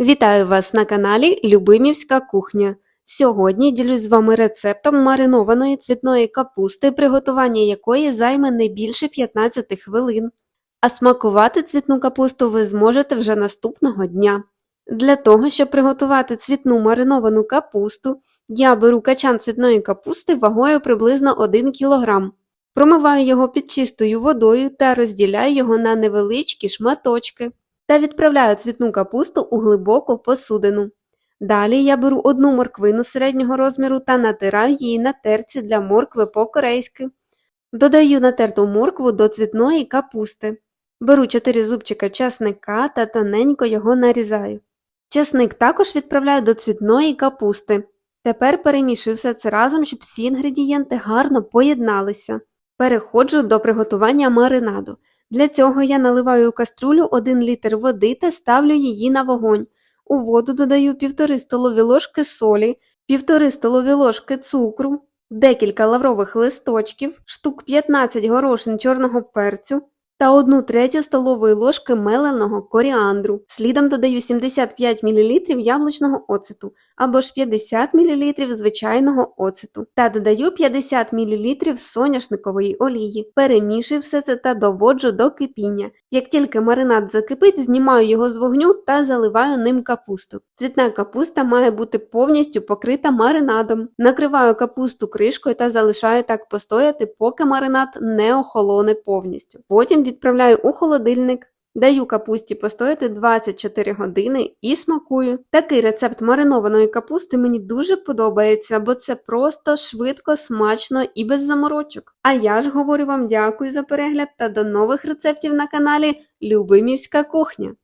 Вітаю вас на каналі Любимівська кухня. Сьогодні ділюсь з вами рецептом маринованої цвітної капусти, приготування якої займе не більше 15 хвилин. А смакувати цвітну капусту ви зможете вже наступного дня. Для того, щоб приготувати цвітну мариновану капусту, я беру качан цвітної капусти вагою приблизно 1 кг. Промиваю його під чистою водою та розділяю його на невеличкі шматочки та відправляю цвітну капусту у глибоку посудину. Далі я беру одну морквину середнього розміру та натираю її на терці для моркви по-корейськи. Додаю натерту моркву до цвітної капусти. Беру 4 зубчика часника та тоненько його нарізаю. Часник також відправляю до цвітної капусти. Тепер перемішую все це разом, щоб всі інгредієнти гарно поєдналися. Переходжу до приготування маринаду. Для цього я наливаю у каструлю 1 літр води та ставлю її на вогонь. У воду додаю 1,5 столові ложки солі, 1,5 столові ложки цукру, декілька лаврових листочків, штук 15 горошин чорного перцю та 1 третю столової ложки меленого коріандру. Слідом додаю 75 мл яблучного оцету або ж 50 мл звичайного оцету та додаю 50 мл соняшникової олії. Перемішую все це та доводжу до кипіння. Як тільки маринад закипить, знімаю його з вогню та заливаю ним капусту. Цвітна капуста має бути повністю покрита маринадом. Накриваю капусту кришкою та залишаю так постояти, поки маринад не охолоне повністю. Потім відправляю у холодильник. Даю капусті постояти 24 години і смакую. Такий рецепт маринованої капусти мені дуже подобається, бо це просто швидко, смачно і без заморочок. А я ж говорю вам дякую за перегляд та до нових рецептів на каналі Любимівська кухня.